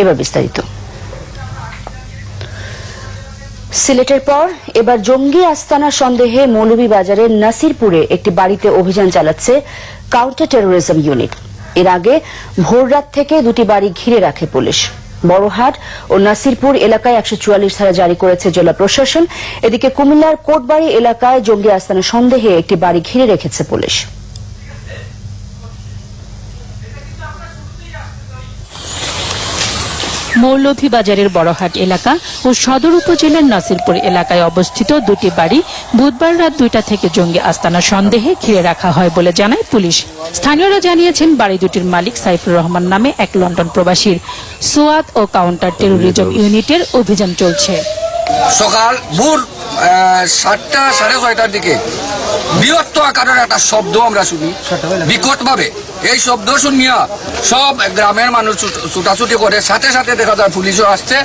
এবার বিস্তারিত। সিলেটের পর এবার জঙ্গি আস্তানা সন্দেহে মৌলভীবাজারের নাসিরপুরে একটি বাড়িতে অভিযান চালাচ্ছে কাউন্টার টেরোরিজম ইউনিট। এর আগে ভোররাত থেকে দুটি বাড়ি ঘিরে রাখে পুলিশ। বড়হাট ও নাসিরপুর এলাকায় একশো চুয়াল্লিশ ধারা জারি করেছে জেলা প্রশাসন। এদিকে কুমিল্লার কোটবাড়ি এলাকায় জঙ্গি আস্তানা সন্দেহে একটি বাড়ি ঘিরে রেখেছে পুলিশ। মৌলভীবাজারের বড়হাট এলাকা ও সদর উপজেলার নাসিরপুর এলাকায় অবস্থিত দুটি বাড়ি বুধবার রাত দুইটা থেকে জঙ্গি আস্তানা সন্দেহে ঘিরে রাখা হয় বলে জানায় পুলিশ। স্থানীয়রা জানিয়েছেন বাড়ি দুটির মালিক সাইফুর রহমান নামে এক লন্ডন প্রবাসীর। সোয়াত ও কাউন্টার টেরোরিজম ইউনিটের অভিযান চলছে। সকাল ভোর সাতটা সাড়ে ছয়টার দিকে বৃহত্ত আকারের একটা শব্দ আমরা শুনি। বিকট ভাবে এই শব্দ শুনিয়া সব গ্রামের মানুষ ছুটাছুটি করে। সাথে সাথে দেখা যায় পুলিশও আসছে।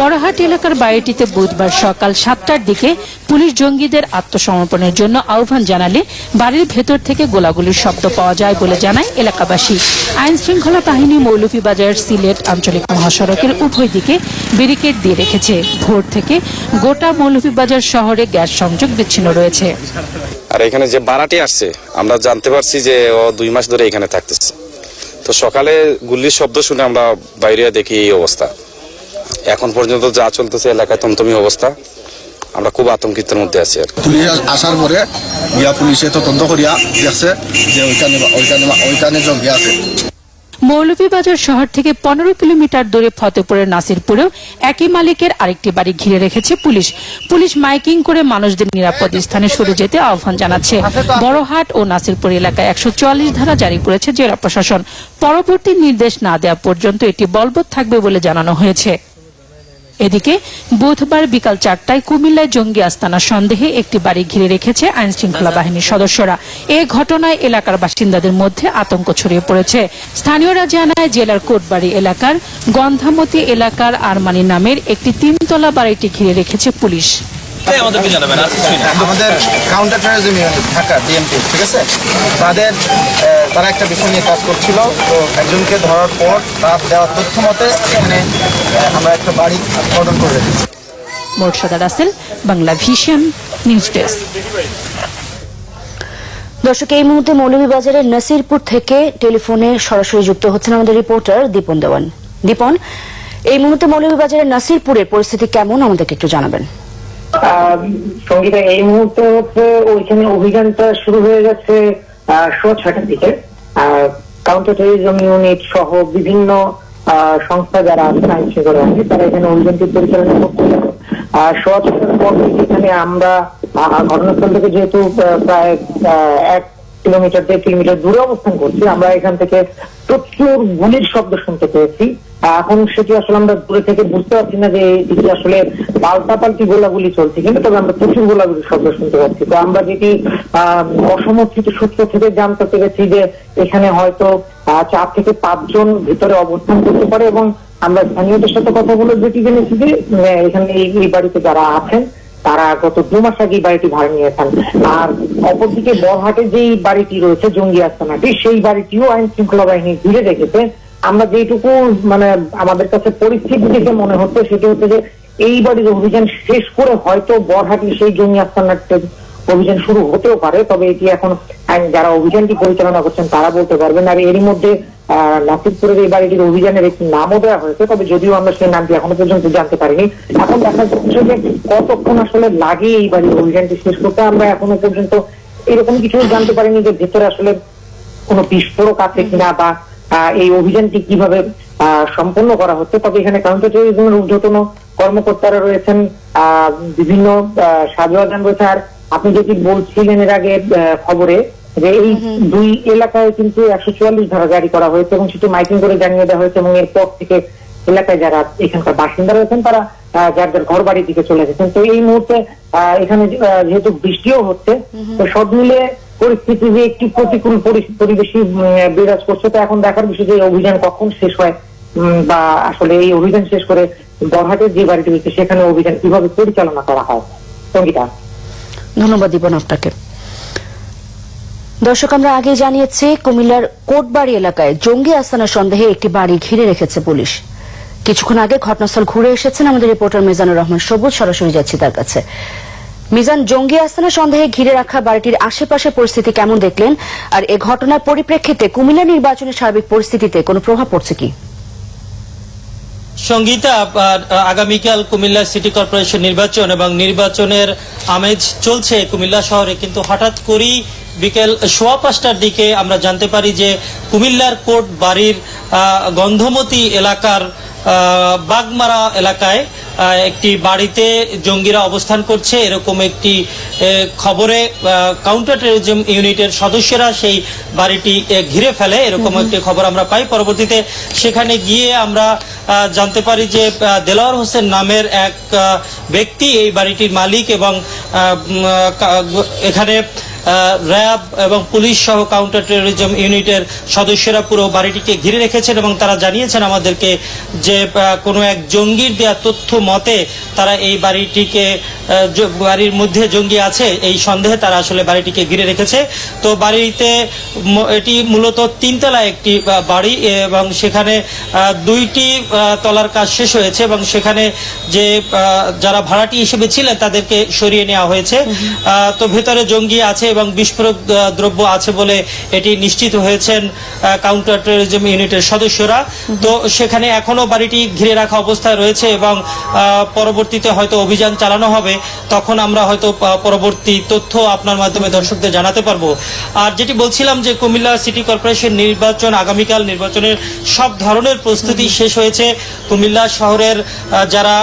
বড়হাট এলাকার বাড়িটিতে বুধবার সকাল সাতটার দিকে পুলিশ জঙ্গিদের আত্মসমর্পণের জন্য আহ্বান জানালে বাড়ির ভেতর থেকে গোলাগুলির শব্দ পাওয়া যায় বলে জানায় এলাকাবাসী। আইন শৃঙ্খলা বাহিনী মৌলভীবাজার সিলেট আঞ্চলিক মহাসড়কের উভয় দিকে ব্যারিকেড দিয়ে রেখেছে। ভোর থেকে গোটা মৌলভীবাজার শহরে গ্যাস সংযোগ বিচ্ছিন্ন রয়েছে। আর এখানে যে বারাটি আসছে, আমরা জানতে পারছি যে ও দুই মাস ধরে এখানে থাকতেছে। তো সকালে গুল্লির শব্দ শুনে আমরা বাইরে দেখি এই অবস্থা। এখন পর্যন্ত যা চলতেছে এলাকায় তমতমি অবস্থা। আমরা খুব আতঙ্কিতের মধ্যে আছি আর। পুলিশ আসার পরে গিয়া পুলিশে তদন্ত করিয়া দেখছে যে ওইখানে ওইখানে ওইখানে জঙ্গি আছে। মৌলভীবাজার শহর থেকে পনেরো কিলোমিটার দূরে ফতেপুরের নাসিরপুরেও একই মালিকের আরেকটি বাড়ি ঘিরে রেখেছে পুলিশ। পুলিশ মাইকিং করে মানুষদের নিরাপদ স্থানে সরে যেতে আহ্বান জানাচ্ছে। বড়হাট ও নাসিরপুর এলাকায় একশো চুয়াল্লিশ ধারা জারি করেছে জেলা প্রশাসন। পরবর্তী নির্দেশ না দেওয়া পর্যন্ত এটি বলবৎ থাকবে বলে জানানো হয়েছে। এদিকে, বুধবার বিকাল চারটায় কুমিল্লায় জঙ্গি আস্তানা সন্দেহে একটি বাড়ি ঘিরে রেখেছে আইন শৃঙ্খলা বাহিনীর সদস্যরা। এ ঘটনায় এলাকার বাসিন্দাদের মধ্যে আতঙ্ক ছড়িয়ে পড়েছে। স্থানীয়রা জানায়, জেলার কোটবাড়ি এলাকার গন্ধামতি এলাকার আরমানি নামের একটি তিনতলা বাড়িটি ঘিরে রেখেছে পুলিশ। আমাদেরকে জানাবেন আর কিছুই না। আমাদের counter terrorism unit Dhaka DMP ঠিক আছে? তাদের তারা একটা বিষয় নিয়ে কাজ করছিল। তো একজনকে ধরার পর তার দেওয়া তথ্য মতে এখানে আমরা একটা বাড়ি কর্ডন করে রেখেছি। Morshada Rasel Bangla vision news desk. দর্শক এই মুহূর্তে মৌলভীবাজারের নাসিরপুর থেকে টেলিফোনে সরাসরি যুক্ত হচ্ছেন আমাদের রিপোর্টার দীপন দেওয়ান। দীপন এই মুহূর্তে মৌলভীবাজারের নাসিরপুরের পরিস্থিতি কেমন? আমাদেরকে একটু জানাবেন। সঙ্গীতা এই মুহূর্তে হচ্ছে ওইখানে অভিযানটা শুরু হয়ে দিকে। কাউন্টার টেরিজম ইউনিট সহ বিভিন্ন সংস্থা যারা আছে আইন শৃঙ্খলা আছে তারা এখানে অভিযানটি পরিচালনা করছে। আহ, সোয়া ছয়টার পর এখানে আমরা ঘটনাস্থল থেকে যেহেতু প্রায় এক কিলোমিটার, দেড় কিলোমিটার দূরে অবস্থান করছি। আমরা এখান থেকে প্রচুর গুলির শব্দ শুনতে পেয়েছি। এখন সেটি আসলে আমরা দূরে থেকে বুঝতে পারছি না যে এটি আসলে পাল্টাপাল্টি গোলাগুলি চলছে কিন্তু তবে আমরা প্রচুর গোলাগুলির শব্দ শুনতে পাচ্ছি। তো আমরা যেটি অসমর্থিত সূত্র থেকে জানতে পেরেছি যে এখানে হয়তো চার থেকে পাঁচজন ভিতরে অবস্থান করতে পারে এবং আমরা স্থানীয়দের সাথে কথা বলে যেটি জেনেছি যে এখানে এই বাড়িতে যারা আছেন তারা গত দু মাস আগে বাড়িটি ভাড়া নিয়েছেন। আর অপরদিকে বরহাটে যেই বাড়িটি রয়েছে, জঙ্গি আস্তানাটি, সেই বাড়িটিও আইন শৃঙ্খলা বাহিনী ঘিরে রেখেছে। আমরা যেটুকু মানে আমাদের কাছে পরিস্থিতি দেখে মনে হচ্ছে, সেটা হচ্ছে যে এই বাড়ির অভিযান শেষ করে হয়তো বরহাটি সেই জঙ্গি আস্তানার অভিযান শুরু হতেও পারে, তবে এটি এখন যারা অভিযানটি পরিচালনা করছেন, তারা বলতে পারবেন। আর এরই মধ্যে নাসিরপুরের এই বাড়িটির অভিযানের একটি নামও দেওয়া হয়েছে তবে যদিও আমরা সেই নামটি এখনও পর্যন্ত জানতে পারিনি। এখন দেখা যাচ্ছে যে কতক্ষণ আসলে লাগে এই বাড়ির অভিযানটি শেষ করতে আমরা এখনও পর্যন্ত এরকম কিছু জানতে পারিনি যে ভেতরে আসলে কোনো বিস্ফোরক আছে কিনা বা এই অভিযানটি কীভাবে সম্পন্ন করা হচ্ছে। তবে এখানে কাউন্টার টেরিজমের ঊর্ধ্বতন কর্মকর্তারা রয়েছেন বিভিন্ন আহ, সাজোয়াজান রয়েছে। আর আপনি যেটি বলছিলেন এর আগে খবরে যে এই দুই এলাকায় কিন্তু একশো চুয়াল্লিশ ধারা জারি করা হয়েছে এবং সেটি মাইকিং করে জানিয়ে দেওয়া হয়েছে এবং এরপর থেকে এলাকায় যারা এখানকার বাসিন্দা রয়েছেন তারা যার যার ঘর বাড়ির দিকে চলে গেছেন। তো এই মুহূর্তে এখানে যেহেতু বৃষ্টিও হচ্ছে তো সব মিলে পরিস্থিতি যে একটি প্রতিকূল পরি- পরিবেশই বিরাজ করছে। তো এখন দেখার বিষয় যে এই অভিযান কখন শেষ হয় বা আসলে এই অভিযান শেষ করে বরহাটের যে বাড়িটি রয়েছে সেখানে অভিযান কীভাবে পরিচালনা করা হয়? সঙ্গীতা। ধন্যবাদ দীপন আপনাকে। দর্শক, আমরা আগে জানিয়েছি, কুমিল্লার কোটবাড়ি এলাকায় জঙ্গি আস্তানা সন্দেহে একটি বাড়ি ঘিরে রেখেছে পুলিশ। কিছুক্ষণ আগে ঘটনাস্থল ঘুরে এসেছেন আমাদের রিপোর্টার মিজানুর রহমান। সবুজ সরাসরি যাচ্ছি তার কাছে। মিজান, জঙ্গি আস্তানা সন্দেহে ঘিরে রাখা বাড়িটির আশেপাশে পরিস্থিতি কেমন দেখলেন? আর এ ঘটনার পরিপ্রেক্ষিতে কুমিল্লা নির্বাচনের সার্বিক পরিস্থিতিতে কোনো প্রভাব পড়ছে কি? সঙ্গীতা আগামীকাল কুমিল্লা সিটি কর্পোরেশন নির্বাচন এবং নির্বাচনের আমেজ চলছে কুমিল্লা শহরে। কিন্তু হঠাৎ করেই বিকেল সোয়া পাঁচটার দিকে আমরা জানতে পারি যে কুমিল্লার কোর্ট বাড়ির গন্ধমতি এলাকার বাগমারা এলাকায় একটি বাড়িতে জঙ্গিরা অবস্থান করছে। এরকম একটি খবরে কাউন্টার টেরিজম ইউনিটের সদস্যরা সেই বাড়িটি ঘিরে ফেলে। এরকম একটি খবর আমরা পাই। পরবর্তীতে সেখানে গিয়ে আমরা আহ, জানতে পারি যে দেলাওয়ার হোসেন নামের এক ব্যক্তি এই বাড়িটির মালিক এবং এখানে র্যাব এবং পুলিশ সহ কাউন্টার টেরোরিজম ইউনিটের সদস্যরা পুরো বাড়িটিকে ঘিরে রেখেছেন এবং তারা জানিয়েছেন আমাদেরকে যে কোনো এক জঙ্গির দেওয়া তথ্য মতে তারা এই বাড়িটিকে বাড়ির মধ্যে জঙ্গি আছে এই সন্দেহে তারা আসলে বাড়িটিকে ঘিরে রেখেছে। তো বাড়িতে এটি মূলত তিনতলা একটি বাড়ি এবং সেখানে দুইটি তলার কাজ শেষ হয়েছে এবং সেখানে যে যারা ভাড়াটি হিসেবে ছিলেন তাদেরকে সরিয়ে নেওয়া হয়েছে। তো ভেতরে জঙ্গি আছে এবং বিস্ফোরক দ্রব্য আছে বলে এটি নিশ্চিত হয়েছেন কাউন্টার টেরোরিজম ইউনিটের সদস্যরা। তো সেখানে এখনও বাড়িটি ঘিরে রাখা অবস্থায় রয়েছে এবং পরবর্তীতে হয়তো অভিযান চালানো হবে। তখন আমরা হয়তো পরবর্তী তথ্য আপনার মাধ্যমে দর্শকদের জানাতে পারব। আর যেটি বলছিলাম যে কুমিল্লা সিটি কর্পোরেশন নির্বাচন, আগামীকাল নির্বাচনের সব ধরনের প্রস্তুতি শেষ হয়েছে। কুমিল্লা শহরের যারা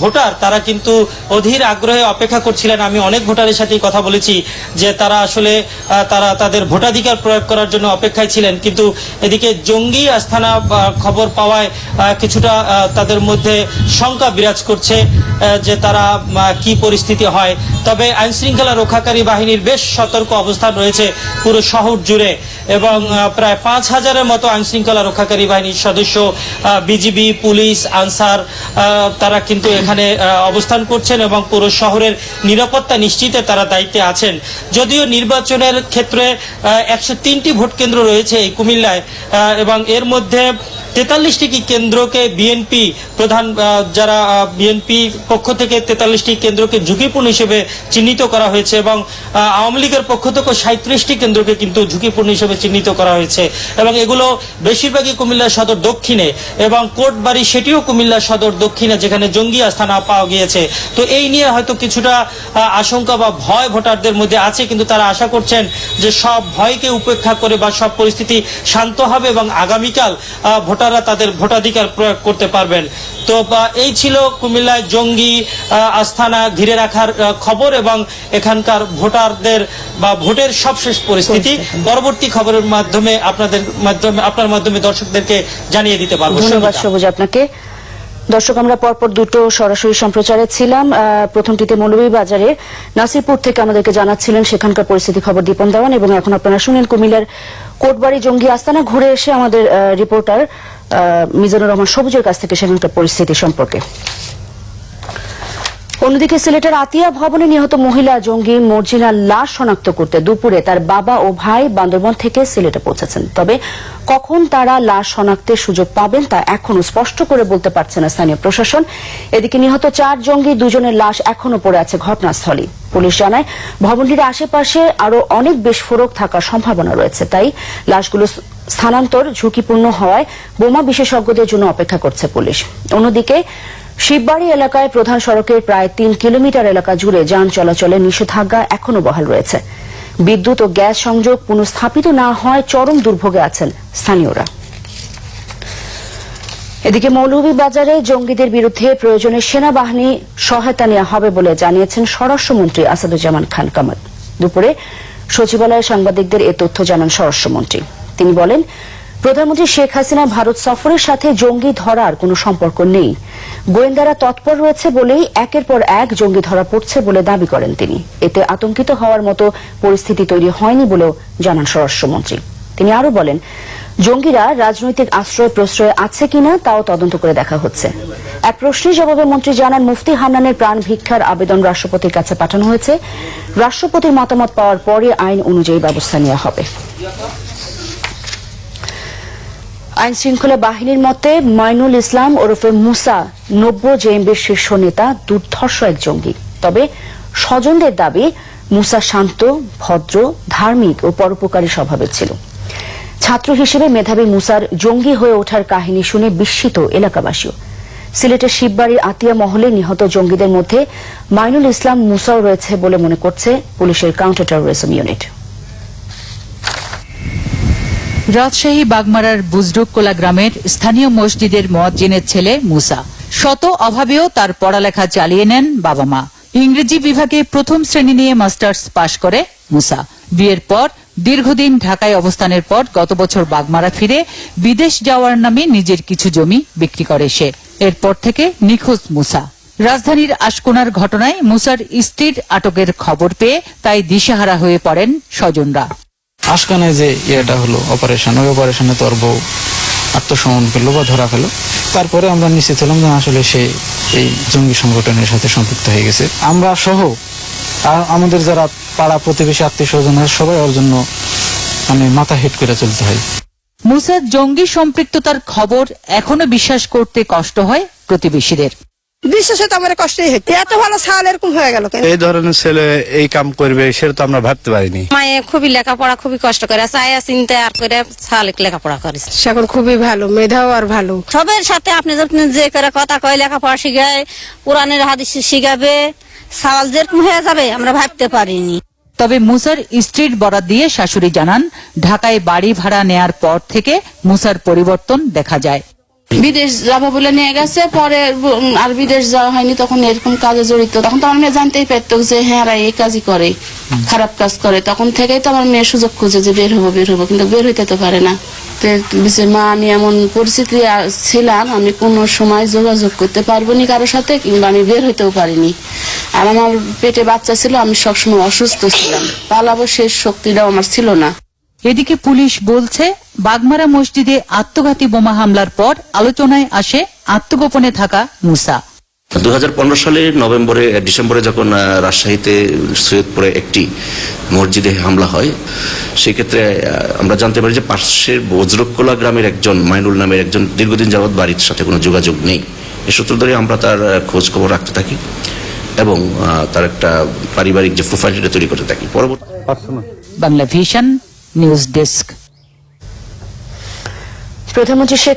ভোটার, তারা কিন্তু অধীর আগ্রহে অপেক্ষা করছিলেন। আমি অনেক ভোটারের সাথেই কথা বলেছি যে তারা আসলে তারা তাদের ভোটাধিকার প্রয়োগ করার জন্য অপেক্ষায় ছিলেন। কিন্তু এদিকে জঙ্গি আস্থানা খবর পাওয়ায় কিছুটা তাদের মধ্যে শঙ্কা বিরাজ করছে যে তারা কি পরিস্থিতি হয়। তবে আইনশৃঙ্খলা রক্ষাকারী বাহিনীর বেশ সতর্ক অবস্থান রয়েছে পুরো শহর জুড়ে। এবং প্রায় পাঁচ হাজারের মতো আইন শৃঙ্খলা রক্ষাকারী বাহিনীর সদস্য বিজিবি, পুলিশ, আনসার তারা কিন্তু এখানে অবস্থান করছেন এবং পুরো শহরের নিরাপত্তা নিশ্চিতে তারা দায়িত্বে আছেন। যদিও নির্বাচনের ক্ষেত্রে একশো তিনটি ভোট কেন্দ্র রয়েছে এই কুমিল্লায় এবং এর মধ্যে তেতাল্লিশটি কেন্দ্রকে বিএনপি প্রধান যারা বিএনপি পক্ষ থেকে তেতাল্লিশটি কেন্দ্রকে ঝুঁকিপূর্ণ হিসেবে চিহ্নিত করা হয়েছে এবং আওয়ামী লীগের পক্ষ থেকে সাঁত্রিশটি কেন্দ্রকে কিন্তু ঝুঁকিপূর্ণ হিসেবে চিহ্নিত করা হয়েছে। এবং এগুলো বেশিরভাগই কুমিল্লা সদর দক্ষিণে এবং কোর্টবাড়ি সেটিও কুমিল্লা সদর দক্ষিণে যেখানে জঙ্গি আস্থানা পাওয়া গিয়েছে। তো এই নিয়ে হয়তো কিছুটা আশঙ্কা বা ভয় ভোটারদের মধ্যে আছে কিন্তু তারা আশা করছেন যে সব ভয়কে উপেক্ষা করে বা সব পরিস্থিতি শান্ত হবে এবং আগামীকাল ভোটাররা তাদের ভোটাধিকার প্রয়োগ করতে পারবেন। তো এই ছিল কুমিল্লায় জঙ্গি আস্থানা ঘিরে রাখার খবর এবং এখানকার ভোটারদের বা ভোটের সবশেষ পরিস্থিতি। পরবর্তী খবরের মাধ্যমে আপনাদের মাধ্যমে আপনার মাধ্যমে দর্শকদেরকে জানিয়ে দিতে পারব। ধন্যবাদ সবুজ আপনাকে। দর্শক আমরা পরপর দুটো সরাসরি সম্প্রচারে ছিলাম। প্রথমটিতে মৌলভীবাজারে নাসিরপুর থেকে আমাদেরকে জানাচ্ছিলেন সেখানকার পরিস্থিতি খবর দীপন দেওয়ান এবং এখন আপনারা শুনেন কুমিল্লার কোটবাড়ি জঙ্গি আস্তানা ঘুরে এসে আমাদের রিপোর্টার মিজানুর রহমান সবুজের কাছ থেকে সেখানকার পরিস্থিতি সম্পর্কে। অন্যদিকে সিলেটের আতিয়া ভবনে নিহত মহিলা জঙ্গি মর্জিনার লাশ শনাক্ত করতে দুপুরে তার বাবা ও ভাই বান্দরবন থেকে সিলেটে পৌঁছেছেন। তবে কখন তারা লাশ শনাক্তের সুযোগ পাবেন তা এখনও স্পষ্ট করে বলতে পারছে না স্থানীয় প্রশাসন। এদিকে নিহত চার জঙ্গি দুজনের লাশ এখনও পড়ে আছে ঘটনাস্থলে। পুলিশ জানায়, ভবনটির আশেপাশে আরও অনেক বিস্ফোরক থাকার সম্ভাবনা রয়েছে। তাই লাশগুলো স্থানান্তর ঝুঁকিপূর্ণ হওয়ায় বোমা বিশেষজ্ঞদের জন্য অপেক্ষা করছে পুলিশ। অন্যদিকে শিববাড়ি এলাকায় প্রধান সড়কের প্রায় তিন কিলোমিটার এলাকা জুড়ে যান চলাচলে নিষেধাজ্ঞা এখনও বহাল রয়েছে। বিদ্যুৎ ও গ্যাস সংযোগ পুনঃস্থাপিত না হয় চরম দুর্ভোগে আছেন স্থানীয়রা। এদিকে মৌলভীবাজারে জঙ্গিদের বিরুদ্ধে প্রয়োজনে সেনাবাহিনী সহায়তা নেওয়া হবে বলে জানিয়েছেন স্বরাষ্ট্রমন্ত্রী আসাদুজ্জামান খান কামাল। দুপুরে সচিবালয়ে সাংবাদিকদের এ তথ্য জানান স্বরাষ্ট্রমন্ত্রী। তিনি বলেন প্রধানমন্ত্রী শেখ হাসিনা ভারত সফরের সাথে জঙ্গি ধরার কোনো সম্পর্ক নেই। গোয়েন্দারা তৎপর রয়েছে বলেই একের পর এক জঙ্গি ধরা পড়ছে বলে দাবি করেন তিনি। এতে আতঙ্কিত হওয়ার মতো পরিস্থিতি তৈরি হয়নি বলেও জানান স্বরাষ্ট্রমন্ত্রী তিনি আরও বলেন, জঙ্গিরা রাজনৈতিক আশ্রয় প্রশ্রয় আছে কিনা তাও তদন্ত করে দেখা হচ্ছে। এক প্রশ্নের জবাবে মন্ত্রী জানান, মুফতি হান্নানের প্রাণ ভিক্ষার আবেদন রাষ্ট্রপতির কাছে পাঠানো হয়েছে। রাষ্ট্রপতির মতামত পাওয়ার পরে আইন অনুযায়ী ব্যবস্থা নেওয়া হবে। আইন শৃঙ্খলা বাহিনীর মতে মাইনুল ইসলাম ওরফে মুসা নব্য জেএমবির শীর্ষ নেতা, দুর্ধর্ষ এক জঙ্গি। তবে স্বজনদের দাবি, মুসা শান্ত, ভদ্র, ধার্মিক ও পরোপকারী স্বভাবের ছিল। ছাত্র হিসেবে মেধাবী মুসার জঙ্গি হয়ে ওঠার কাহিনী শুনে বিস্মিত এলাকাবাসীও। সিলেটের শিববাড়ির আতিয়া মহলে নিহত জঙ্গিদের মধ্যে মাইনুল ইসলাম মুসাও রয়েছে বলে মনে করছে পুলিশের কাউন্টার টেরোরিজম ইউনিট। রাজশাহী বাগমারার বুজরুককোলা গ্রামের স্থানীয় মসজিদের মোয়াজ্জিনের ছেলে মুসা। শত অভাবেও তার পড়ালেখা চালিয়ে নেন বাবা মা। ইংরেজি বিভাগে প্রথম শ্রেণি নিয়ে মাস্টার্স পাশ করে মুসা। বিয়ের পর দীর্ঘদিন ঢাকায় অবস্থানের পর গত বছর বাগমারা ফিরে বিদেশ যাওয়ার নামে নিজের কিছু জমি বিক্রি করে সে। এরপর থেকে নিখোঁজ মুসা। রাজধানীর আশকোনার ঘটনায় মুসার স্ত্রীর আটকের খবর পেয়ে তাই দিশেহারা হয়ে পড়েন স্বজনরা। আশকানায় যে ইয়েটা হলো অপারেশন ওই অপারেশনে তোর বউ আত্মসমর্পণ করল বা ধরা খেলো। তারপরে আমরা নিশ্চিত হলাম যে আসলে সে এই জঙ্গি সংগঠনের সাথে সম্পৃক্ত হয়ে গেছে। আমরা সহ আমাদের যারা পাড়া প্রতিবেশী আত্মীয় স্বজন সবাই ওর জন্য মানে মাথা হেট করে চলতে হয়। মুসার জঙ্গি সম্পৃক্ততার খবর এখনও বিশ্বাস করতে কষ্ট হয় প্রতিবেশীদের। আমার কষ্টই হচ্ছে এত ভালো সাল এরকম হয়ে গেল এই ধরনের ছেলে এই কাম করবে সেটা তো আমরা ভাবতে পারিনি। মায়ে খুবই লেখাপড়া খুবই কষ্ট করে চায়া চিন্তা আর করে সাল লেখাপড়া সে এখন খুবই ভালো মেধাও আর ভালো। সবের সাথে আপনি যখন যে করে কথা কয় লেখাপড়া শিখায় কোরআনের হাদিস শিখাবে সাল যেরকম হয়ে যাবে আমরা ভাবতে পারিনি। তবে মুসার স্ত্রীর বরাত দিয়ে শাশুড়ি জানান ঢাকায় বাড়ি ভাড়া নেয়ার পর থেকে মুসার পরিবর্তন দেখা যায়। বিদেশ যাব বলে নিয়ে গেছে, পরে আর বিদেশ যাওয়া হয়নি, তখন এরকম কাজে জড়িত। তখন তো আমার মেয়ে জানতেই পারতো যে হ্যাঁ এই কাজই করে, খারাপ কাজ করে। তখন থেকেই তো আমার মেয়ে সুযোগ খুঁজে যে বের হব বের হব, কিন্তু বের হইতে তো পারে না। মা, আমি এমন পরিস্থিতি ছিলাম, আমি কোনো সময় যোগাযোগ করতে পারব নি কারোর সাথে, কিংবা আমি বের হইতেও পারিনি। আর আমার পেটে বাচ্চা ছিল, আমি সবসময় অসুস্থ ছিলাম। পালাবো শেষ শক্তিটাও আমার ছিল না। এদিকে পুলিশ বলছে বাগমারা মসজিদে আত্মঘাতী বোমা হামলার পর আলোচনায় আসে আত্মগোপনে থাকা মুসা। দুহাজার পনেরো সালের নভেম্বরে ডিসেম্বরে যখন আহ, রাজশাহীতে সৈয়দপুরে একটি মসজিদে হামলা হয় সেক্ষেত্রে আমরা জানতে পারি যে পাশের বজ্রকোলা গ্রামের একজন মাইনুল নামের একজন দীর্ঘদিন যাবৎ বাড়ির সাথে কোনো যোগাযোগ নেই। এ সূত্র ধরে আমরা তার খোঁজ খবর রাখতে থাকি এবং তার একটা পারিবারিক যে প্রোফাইল সেটা তৈরি করতে থাকি। পরবর্তী বাংলা ভিশন নিউজ ডেস্ক। প্রধানমন্ত্রী শেখ